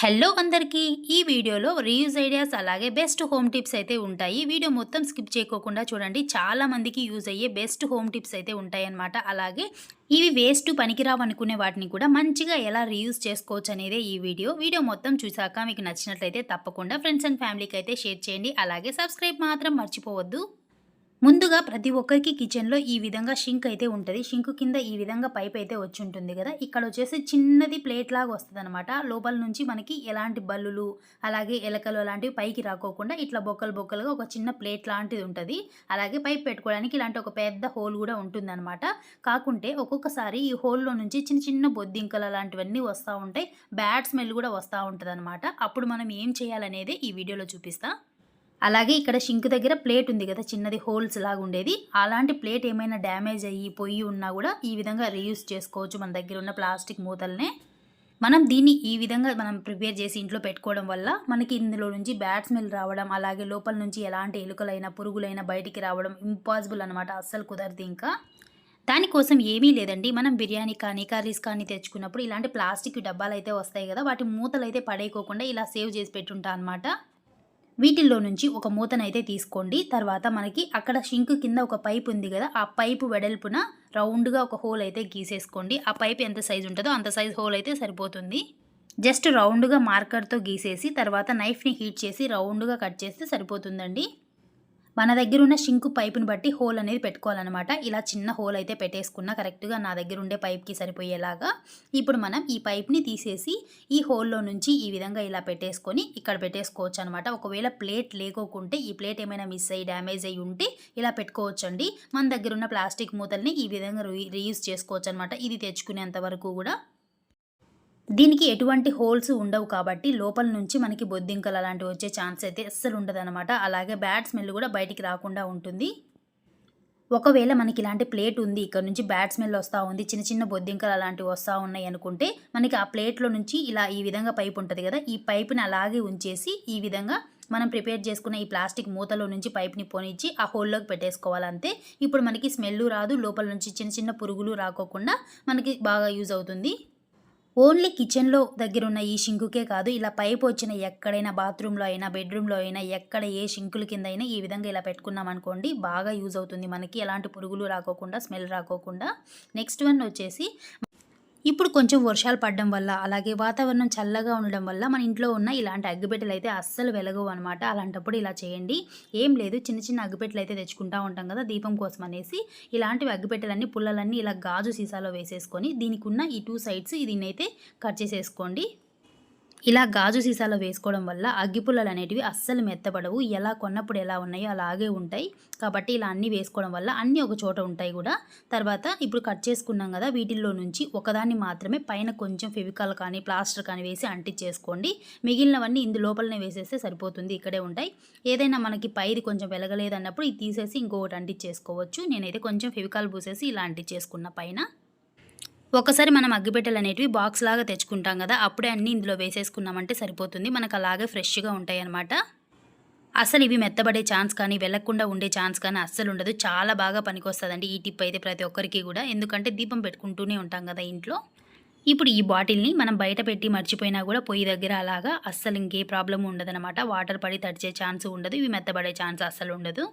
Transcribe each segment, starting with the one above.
Hello అందరికీ. ఈ వీడియోలో రీయూజ్ ఐడియాస్ అలాగే బెస్ట్ హోమ్ టిప్స్ అయితే ఉంటాయి. వీడియో మొత్తం స్కిప్ చేయకోకుండా చూడండి. చాలామందికి యూజ్ అయ్యే బెస్ట్ హోమ్ టిప్స్ అయితే ఉంటాయన్నమాట. అలాగే ఇవి వేస్ట్ పనికిరావు అనుకునే వాటిని కూడా మంచిగా ఎలా రీయూజ్ చేసుకోవచ్చు అనేదే ఈ వీడియో. వీడియో మొత్తం చూసాక మీకు నచ్చినట్లయితే తప్పకుండా ఫ్రెండ్స్ అండ్ ఫ్యామిలీకి అయితే షేర్ చేయండి. అలాగే సబ్స్క్రైబ్ మాత్రం మర్చిపోవద్దు. ముందుగా ప్రతి ఒక్కరికి కిచెన్లో ఈ విధంగా షింక్ అయితే ఉంటుంది. షింక్ కింద ఈ విధంగా పైప్ అయితే వచ్చి ఉంటుంది కదా. ఇక్కడ వచ్చేసి చిన్నది ప్లేట్ లాగా వస్తుంది అనమాట లోపల నుంచి మనకి ఎలాంటి బల్లులు అలాగే ఎలకలు అలాంటివి పైకి రాకోకుండా ఇట్లా బొక్కలు బొక్కలుగా ఒక చిన్న ప్లేట్ లాంటిది ఉంటుంది. అలాగే పైప్ పెట్టుకోవడానికి ఇలాంటి ఒక పెద్ద హోల్ కూడా ఉంటుంది అనమాట కాకుంటే ఒక్కొక్కసారి ఈ హోల్లో నుంచి చిన్న చిన్న బొద్దింకలు అలాంటివన్నీ వస్తూ ఉంటాయి. బ్యాడ్ స్మెల్ కూడా వస్తూ ఉంటుంది అప్పుడు మనం ఏం చేయాలనేది ఈ వీడియోలో చూపిస్తాం. అలాగే ఇక్కడ షింక్ దగ్గర ప్లేట్ ఉంది కదా చిన్నది హోల్స్ లాగా ఉండేది. అలాంటి ప్లేట్ ఏమైనా డ్యామేజ్ అయ్యి పొయ్యి ఉన్నా కూడా ఈ విధంగా రీయూస్ చేసుకోవచ్చు మన దగ్గర ఉన్న ప్లాస్టిక్ మూతల్నే. మనం దీన్ని ఈ విధంగా మనం ప్రిపేర్ చేసి ఇంట్లో పెట్టుకోవడం వల్ల మనకి ఇందులో నుంచి బ్యాడ్ స్మెల్ రావడం అలాగే లోపల నుంచి ఎలాంటి ఎలుకలైనా పురుగులైనా బయటికి రావడం ఇంపాసిబుల్ అనమాట అస్సలు కుదరదు ఇంకా. దానికోసం ఏమీ లేదండి. మనం బిర్యానీ కానీ కర్రీస్ కానీ తెచ్చుకున్నప్పుడు ఇలాంటి ప్లాస్టిక్ డబ్బాలు అయితే వస్తాయి కదా వాటి మూతలు అయితే పడేయకోకుండా ఇలా సేవ్ చేసి పెట్టుంటా అనమాట వీటిల్లో నుంచి ఒక మూతనైతే తీసుకోండి. తర్వాత మనకి అక్కడ షింక్ కింద ఒక పైప్ ఉంది కదా ఆ పైపు వెడల్పున రౌండ్గా ఒక హోల్ అయితే గీసేసుకోండి. ఆ పైప్ ఎంత సైజు ఉంటుందో అంత సైజు హోల్ అయితే సరిపోతుంది. జస్ట్ రౌండ్గా మార్కర్తో గీసేసి తర్వాత నైఫ్ని హీట్ చేసి రౌండ్గా కట్ చేస్తే సరిపోతుందండి. మన దగ్గర ఉన్న షింకు పైపుని బట్టి హోల్ అనేది పెట్టుకోవాలన్నమాట. ఇలా చిన్న హోల్ అయితే పెట్టేసుకున్న కరెక్ట్గా నా దగ్గర ఉండే పైప్కి సరిపోయేలాగా ఇప్పుడు మనం ఈ పైప్ని తీసేసి ఈ హోల్లో నుంచి ఈ విధంగా ఇలా పెట్టేసుకొని ఇక్కడ పెట్టేసుకోవచ్చు అనమాట ఒకవేళ ప్లేట్ లేకోకుంటే ఈ ప్లేట్ ఏమైనా మిస్ అయ్యి డ్యామేజ్ అయ్యి ఉంటే ఇలా పెట్టుకోవచ్చండి. మన దగ్గర ఉన్న ప్లాస్టిక్ మూతల్ని ఈ విధంగా రీయూజ్ చేసుకోవచ్చు అనమాట ఇది తెచ్చుకునేంత వరకు కూడా. దీనికి ఎటువంటి హోల్స్ ఉండవు కాబట్టి లోపల నుంచి మనకి బొద్దింకలు అలాంటివి వచ్చే ఛాన్స్ అయితే అస్సలు ఉండదన్నమాట. అలాగే బ్యాడ్ స్మెల్ కూడా బయటికి రాకుండా ఉంటుంది. ఒకవేళ మనకి ఇలాంటి ప్లేట్ ఉంది ఇక్కడ నుంచి బ్యాడ్ స్మెల్ వస్తూ ఉంది చిన్న చిన్న బొద్దింకలు అలాంటివి వస్తూ ఉన్నాయి అనుకుంటే మనకి ఆ ప్లేట్లో నుంచి ఇలా ఈ విధంగా పైప్ ఉంటుంది కదా ఈ పైప్ని అలాగే ఉంచేసి ఈ విధంగా మనం ప్రిపేర్ చేసుకున్న ఈ ప్లాస్టిక్ మూతలో నుంచి పైప్ని పోనిచ్చి ఆ హోల్లోకి పెట్టేసుకోవాలంతే ఇప్పుడు మనకి స్మెల్ రాదు లోపల నుంచి చిన్న చిన్న పురుగులు రాకోకుండా మనకి బాగా యూజ్ అవుతుంది. ఓన్లీ కిచెన్లో దగ్గర ఉన్న ఈ షింకుకే కాదు ఇలా పైపు వచ్చిన ఎక్కడైనా బాత్రూంలో అయినా బెడ్రూమ్లో అయినా ఎక్కడ ఏ షింకుల కింద అయినా ఈ విధంగా ఇలా పెట్టుకున్నాం అనుకోండి బాగా యూజ్ అవుతుంది మనకి. ఎలాంటి పురుగులు రాకోకుండా స్మెల్ రాకోకుండా. నెక్స్ట్ వన్ వచ్చేసి ఇప్పుడు కొంచెం వర్షాలు పడడం వల్ల అలాగే వాతావరణం చల్లగా ఉండడం వల్ల మన ఇంట్లో ఉన్న ఇలాంటి అగ్గిపెట్టెలు అయితే అస్సలు వెలగవు అనమాట అలాంటప్పుడు ఇలా చేయండి. ఏం లేదు చిన్న చిన్న అగ్గిపెట్టెలు అయితే తెచ్చుకుంటా ఉంటాం కదా దీపం కోసం అనేసి. ఇలాంటివి అగ్గిపెట్టెలన్నీ పుల్లలన్నీ ఇలా గాజు సీసాలో వేసేసుకొని దీనికి ఉన్న ఈ టూ సైడ్స్ దీన్ని అయితే కట్ చేసేసుకోండి. ఇలా గాజు సీసాలో వేసుకోవడం వల్ల అగ్గిపుల్లలు అనేటివి అస్సలు మెత్తబడవు. ఎలా కొన్నప్పుడు ఎలా ఉన్నాయో అలాగే ఉంటాయి. కాబట్టి ఇలా అన్నీ వేసుకోవడం వల్ల అన్నీ ఒక చోట ఉంటాయి కూడా. తర్వాత ఇప్పుడు కట్ చేసుకున్నాం కదా వీటిల్లో నుంచి ఒకదాన్ని మాత్రమే పైన కొంచెం ఫెవికాల్ కానీ ప్లాస్టర్ కానీ వేసి అంటించేసుకోండి. మిగిలినవన్నీ ఇందు లోపలనే వేసేస్తే సరిపోతుంది ఇక్కడే ఉంటాయి. ఏదైనా మనకి పైది కొంచెం వెలగలేదన్నప్పుడు ఇది తీసేసి ఇంకొకటి అంటించేసుకోవచ్చు. నేనైతే కొంచెం ఫెవికాల్ పూసేసి ఇలా అంటించేసుకున్న పైన. ఒకసారి మనం అగ్గిపెట్టెలు అనేటివి బాక్స్ లాగా తెచ్చుకుంటాం కదా అప్పుడే అన్నీ ఇందులో వేసేసుకున్నామంటే సరిపోతుంది. మనకు అలాగే ఫ్రెష్గా ఉంటాయి అన్నమాట అసలు ఇవి మెత్తబడే ఛాన్స్ కానీ వెళ్ళకుండా ఉండే ఛాన్స్ కానీ అస్సలు ఉండదు. చాలా బాగా పనికొస్తుందండి ఈ టిప్ అయితే ప్రతి ఒక్కరికి కూడా. ఎందుకంటే దీపం పెట్టుకుంటూనే ఉంటాం కదా ఇంట్లో. ఇప్పుడు ఈ బాటిల్ని మనం బయట పెట్టి మర్చిపోయినా కూడా పొయ్యి దగ్గర అలాగా అస్సలు ఇంకే ప్రాబ్లం ఉండదనమాట వాటర్ పడి తడిచే ఛాన్స్ ఉండదు. ఇవి మెత్తబడే ఛాన్స్ అస్సలు ఉండదు.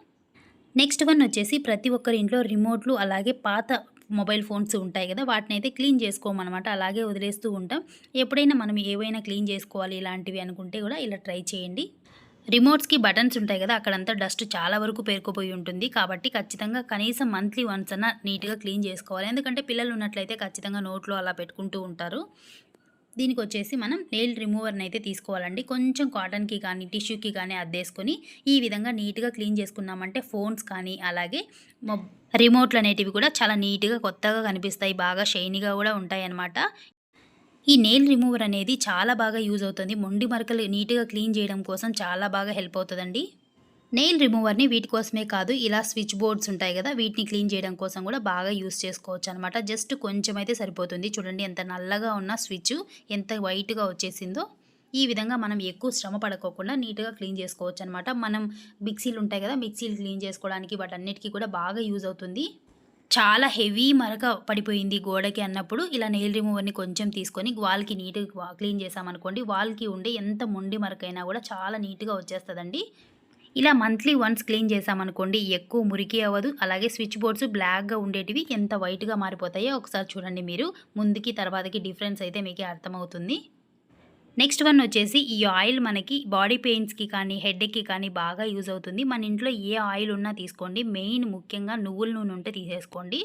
నెక్స్ట్ వన్ వచ్చేసి ప్రతి ఒక్కరి ఇంట్లో రిమోట్లు అలాగే పాత మొబైల్ ఫోన్స్ ఉంటాయి కదా వాటిని అయితే క్లీన్ చేసుకోమన్నమాట. అలాగే వదిలేస్తూ ఉంటాం. ఎప్పుడైనా మనం ఏవైనా క్లీన్ చేసుకోవాలి ఇలాంటివి అనుకుంటే కూడా ఇలా ట్రై చేయండి. రిమోట్స్కి బటన్స్ ఉంటాయి కదా అక్కడంతా డస్ట్ చాలా వరకు పేరుకుపోయి ఉంటుంది. కాబట్టి ఖచ్చితంగా కనీసం మంత్లీ వన్స్ అన్న నీట్గా క్లీన్ చేసుకోవాలి. ఎందుకంటే పిల్లలు ఉన్నట్లయితే ఖచ్చితంగా నోట్లో అలా పెట్టుకుంటూ ఉంటారు. దీనికి వచ్చేసి మనం నెయిల్ రిమూవర్ని అయితే తీసుకోవాలండి. కొంచెం కాటన్కి కానీ టిష్యూకి కానీ అద్దేసుకొని ఈ విధంగా నీట్గా క్లీన్ చేసుకున్నామంటే ఫోన్స్ కానీ అలాగే రిమోట్లు అనేటివి కూడా చాలా నీట్గా కొత్తగా కనిపిస్తాయి. బాగా షైనీగా కూడా ఉంటాయి అన్నమాట ఈ నెయిల్ రిమూవర్ అనేది చాలా బాగా యూజ్ అవుతుంది. మొండి మరకలు నీట్గా క్లీన్ చేయడం కోసం చాలా బాగా హెల్ప్ అవుతుందండి. నెయిల్ రిమూవర్ని వీటి కోసమే కాదు ఇలా స్విచ్ బోర్డ్స్ ఉంటాయి కదా వీటిని క్లీన్ చేయడం కోసం కూడా బాగా యూస్ చేసుకోవచ్చు అనమాట జస్ట్ కొంచెం అయితే సరిపోతుంది. చూడండి ఎంత నల్లగా ఉన్న స్విచ్ ఎంత వైట్గా వచ్చేసిందో. ఈ విధంగా మనం ఎక్కువ శ్రమ పడుకోకుండా నీట్గా క్లీన్ చేసుకోవచ్చు అనమాట మనం మిక్సీలు ఉంటాయి కదా మిక్సీలు క్లీన్ చేసుకోవడానికి వాటన్నిటికీ కూడా బాగా యూజ్ అవుతుంది. చాలా హెవీ మరక పడిపోయింది గోడకి అన్నప్పుడు. ఇలా నెయిల్ రిమూవర్‌ని కొంచెం తీసుకొని వాల్‌కి నీట్‌గా క్లీన్ చేసామనుకోండి వాల్‌కి ఉండే ఎంత మొండి మరకైనా కూడా చాలా నీట్‌గా వచ్చేస్తుందండి. ఇలా మంత్లీ వన్స్ క్లీన్ చేశామనుకోండి ఎక్కువ మురికి అవ్వదు. అలాగే స్విచ్ బోర్డ్స్ బ్లాక్‌గా ఉండేటివి ఎంత వైట్‌గా మారిపోతాయో ఒకసారి చూడండి మీరు. ముందుకి తర్వాతకి డిఫరెన్స్ అయితే మీకు అర్థమవుతుంది. నెక్స్ట్ వన్ వచ్చేసి ఈ ఆయిల్ మనకి బాడీ పెయిన్స్‌కి కానీ, హెడేక్‌కి కానీ బాగా యూజ్ అవుతుంది. మన ఇంట్లో ఏ ఆయిల్ ఉన్నా తీసుకోండి. మెయిన్ ముఖ్యంగా నువ్వుల నూనె ఉంటే తీసేసుకోండి.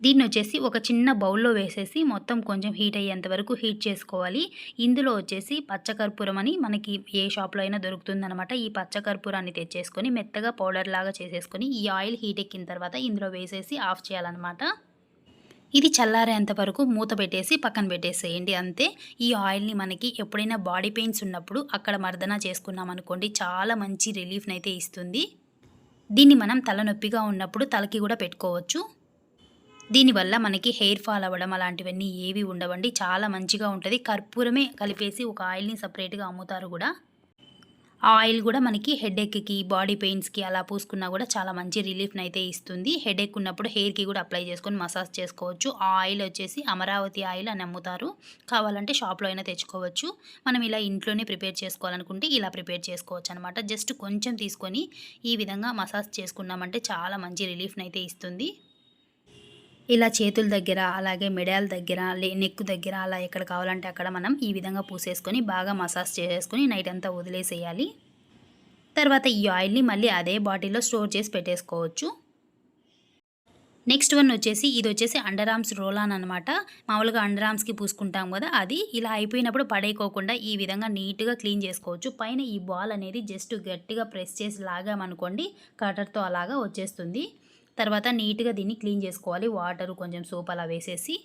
దీన్ని వచ్చేసి ఒక చిన్న బౌల్‌లో వేసేసి మొత్తం కొంచెం హీట్ అయ్యేంత వరకు హీట్ చేసుకోవాలి. ఇందులో వచ్చేసి పచ్చకర్పూరం అని మనకి ఏ షాప్‌లో అయినా దొరుకుతుందనమాట. ఈ పచ్చకర్పూరాన్ని తెచ్చేసుకొని మెత్తగా పౌడర్ లాగా చేసేసుకొని ఈ ఆయిల్ హీట్ ఎక్కిన తర్వాత ఇందులో వేసేసి ఆఫ్ చేయాలనమాట. ఇది చల్లారేంత వరకు మూత పెట్టేసి పక్కన పెట్టేసేయండి అంతే. ఈ ఆయిల్‌ని మనకి ఎప్పుడైనా బాడీ పెయిన్స్ ఉన్నప్పుడు అక్కడ మర్దన చేసుకున్నామనుకోండి చాలా మంచి రిలీఫ్‌నైతే ఇస్తుంది. దీన్ని మనం తలనొప్పిగా ఉన్నప్పుడు తలకి కూడా పెట్టుకోవచ్చు. దీనివల్ల మనకి హెయిర్ ఫాల్ అవ్వడం అలాంటివన్నీ ఏవి ఉండవండి. చాలా మంచిగా ఉంటుంది కర్పూరమే కలిపేసి ఒక ఆయిల్‌ని సపరేట్గా అమ్ముతారు కూడా ఆ ఆయిల్ కూడా మనకి హెడేక్‌కి, బాడీ పెయిన్స్‌కి అలా పూసుకున్నా కూడా చాలా మంచి రిలీఫ్‌నైతే ఇస్తుంది. హెడేక్ ఉన్నప్పుడు హెయిర్‌కి కూడా అప్లై చేసుకొని మసాజ్ చేసుకోవచ్చు. ఆ ఆయిల్ వచ్చేసి అమరావతి ఆయిల్ అని అమ్ముతారు. కావాలంటే షాప్‌లో అయినా తెచ్చుకోవచ్చు. మనం ఇలా ఇంట్లోనే ప్రిపేర్ చేసుకోవాలనుకుంటే ఇలా ప్రిపేర్ చేసుకోవచ్చు అనమాట జస్ట్ కొంచెం తీసుకొని ఈ విధంగా మసాజ్ చేసుకున్నామంటే చాలా మంచి రిలీఫ్‌నైతే ఇస్తుంది. ఇలా చేతుల దగ్గర, అలాగే మెడల దగ్గర, లే దగ్గర అలా ఎక్కడ కావాలంటే అక్కడ మనం ఈ విధంగా పూసేసుకొని బాగా మసాజ్ చేసేసుకొని నైట్ అంతా వదిలేసేయాలి. తర్వాత ఈ ఆయిల్‌ని మళ్ళీ అదే బాటిల్‌లో స్టోర్ చేసి పెట్టేసుకోవచ్చు. నెక్స్ట్ వన్ వచ్చేసి ఇదొచ్చేసి అండర్ ఆర్మ్స్ రోలాన్ అనమాట. మామూలుగా అండర్ ఆర్మ్స్‌కి పూసుకుంటాం కదా అది ఇలా అయిపోయినప్పుడు పడేయకోకుండా ఈ విధంగా నీట్‌గా క్లీన్ చేసుకోవచ్చు. పైన ఈ బాల్ అనేది జస్ట్ గట్టిగా ప్రెస్ చేసి లాగామనుకోండి కటర్‌తో అలాగా వచ్చేస్తుంది. తర్వాత నీట్‌గా దీన్ని క్లీన్ చేసుకోవాలి. వాటరు కొంచెం సోప్ అలా వేసేసి.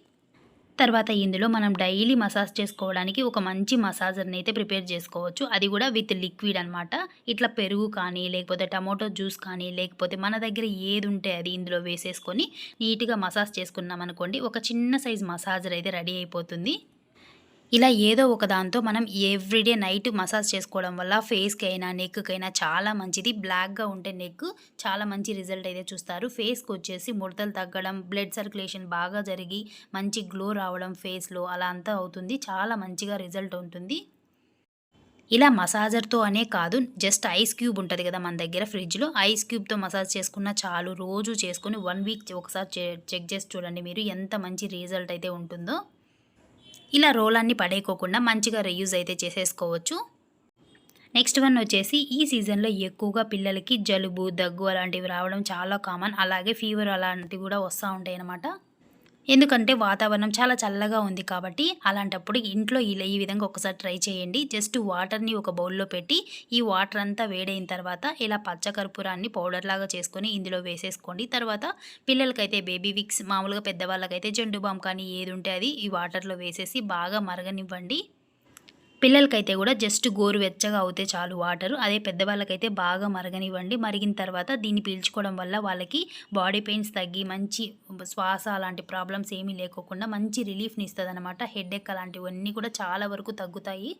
తర్వాత ఇందులో మనం డైలీ మసాజ్ చేసుకోవడానికి ఒక మంచి మసాజర్‌ని అయితే ప్రిపేర్ చేసుకోవచ్చు. అది కూడా విత్ లిక్విడ్ అనమాట. ఇట్లా పెరుగు కానీ, లేకపోతే టమాటో జ్యూస్ కానీ, లేకపోతే మన దగ్గర ఏది ఉంటే అది ఇందులో వేసేసుకొని నీట్‌గా మసాజ్ చేసుకున్నామనుకోండి ఒక చిన్న సైజ్ మసాజర్ అయితే రెడీ అయిపోతుంది. ఇలా ఏదో ఒక దాంతో మనం ఎవ్రీడే నైట్ మసాజ్ చేసుకోవడం వల్ల ఫేస్కి అయినా నెక్‌కైనా చాలా మంచిది. బ్లాక్‌గా ఉంటే నెక్ చాలా మంచి రిజల్ట్ అయితే చూస్తారు. ఫేస్కి వచ్చేసి ముడతలు తగ్గడం, బ్లడ్ సర్క్యులేషన్ బాగా జరిగి మంచి గ్లో రావడం ఫేస్‌లో అలా అంతా అవుతుంది. చాలా మంచిగా రిజల్ట్ ఉంటుంది. ఇలా మసాజర్‌తో అనే కాదు జస్ట్ ఐస్ క్యూబ్ ఉంటుంది కదా మన దగ్గర ఫ్రిడ్జ్‌లో ఐస్ క్యూబ్‌తో మసాజ్ చేసుకున్నా చాలు. రోజు చేసుకుని వన్ వీక్ ఒకసారి చె చెక్ చేసి చూడండి మీరు ఎంత మంచి రిజల్ట్ అయితే ఉంటుందో. ఇలా రోలాన్ని పడేయకోకుండా మంచిగా రీయూజ్ అయితే చేసేసుకోవచ్చు. నెక్స్ట్ వన్ వచ్చేసి ఈ సీజన్‌లో ఎక్కువగా పిల్లలకి జలుబు, దగ్గు అలాంటివి రావడం చాలా కామన్. అలాగే ఫీవర్ అలాంటివి కూడా వస్తూ ఉంటాయి అన్నమాట ఎందుకంటే వాతావరణం చాలా చల్లగా ఉంది కాబట్టి అలాంటప్పుడు ఇంట్లో ఇలా ఈ విధంగా ఒకసారి ట్రై చేయండి. జస్ట్ వాటర్‌ని ఒక బౌల్‌లో పెట్టి ఈ వాటర్ అంతా వేడైన తర్వాత ఇలా పచ్చకర్పూరాన్ని పౌడర్ లాగా చేసుకొని ఇందులో వేసేసుకోండి. తర్వాత పిల్లలకైతే బేబీ విక్స్ మామూలుగా పెద్దవాళ్ళకైతే జండు బామ్ కానీ ఏది ఉంటే అది ఈ వాటర్‌లో వేసేసి బాగా మరగనివ్వండి. పిల్లలకైతే కూడా జస్ట్ గోరువెచ్చగా అవుతే చాలు వాటరు. అదే పెద్దవాళ్ళకైతే బాగా మరగనివ్వండి. మరిగిన తర్వాత దీన్ని పీల్చుకోవడం వల్ల వాళ్ళకి బాడీ పెయిన్స్ తగ్గి మంచి శ్వాస అలాంటి ప్రాబ్లమ్స్ ఏమీ లేకోకుండా మంచి రిలీఫ్‌ని ఇస్తుంది అనమాట హెడ్ హెడేక్ అలాంటివన్నీ కూడా చాలా వరకు తగ్గుతాయి.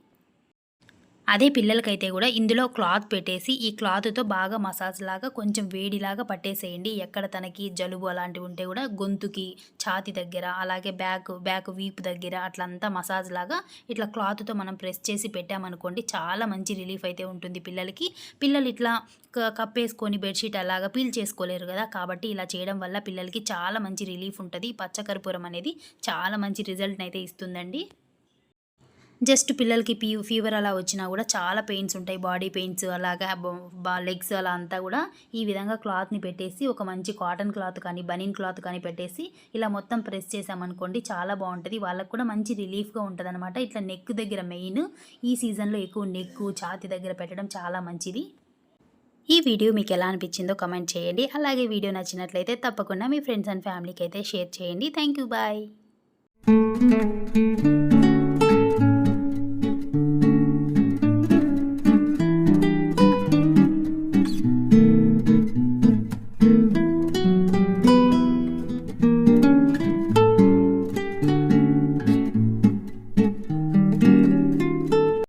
అదే పిల్లలకైతే కూడా ఇందులో క్లాత్ పెట్టేసి ఈ క్లాత్‌తో బాగా మసాజ్ లాగా కొంచెం వేడిలాగా పట్టేసేయండి. ఎక్కడ తనకి జలుబు అలాంటివి ఉంటే కూడా గొంతుకి, ఛాతి దగ్గర అలాగే బ్యాక్ బ్యాక్ వీపు దగ్గర అట్లంతా మసాజ్‌లాగా ఇట్లా క్లాత్‌తో మనం ప్రెస్ చేసి పెట్టామనుకోండి చాలా మంచి రిలీఫ్ అయితే ఉంటుంది పిల్లలకి. పిల్లలు ఇట్లా క కప్పేసుకొని బెడ్‌షీట్ అలాగా పీల్ చేసుకోలేరు కదా కాబట్టి ఇలా చేయడం వల్ల పిల్లలకి చాలా మంచి రిలీఫ్ ఉంటుంది పచ్చకర్పూరం అనేది చాలా మంచి రిజల్ట్‌ని అయితే ఇస్తుందండి. జస్ట్ పిల్లలకి పీ ఫీవర్ అలా వచ్చినా కూడా చాలా పెయిన్స్ ఉంటాయి. బాడీ పెయిన్స్ అలాగా లెగ్స్ అలా అంతా కూడా ఈ విధంగా క్లాత్‌ని పెట్టేసి ఒక మంచి కాటన్ క్లాత్ కానీ, బనీన్ క్లాత్ కానీ పెట్టేసి ఇలా మొత్తం ప్రెస్ చేశామనుకోండి చాలా బాగుంటుంది వాళ్ళకి కూడా మంచి రిలీఫ్‌గా ఉంటదనమాట. ఇట్లా నెక్ దగ్గర మెయిన్ ఈ సీజన్‌లో ఎక్కువ నెక్కు, ఛాతి దగ్గర పెట్టడం చాలా మంచిది. ఈ వీడియో మీకు ఎలా అనిపించిందో కమెంట్ చేయండి. అలాగే వీడియో నచ్చినట్లయితే తప్పకుండా మీ ఫ్రెండ్స్ అండ్ ఫ్యామిలీకి అయితే షేర్ చేయండి. Thank you. బాయ్.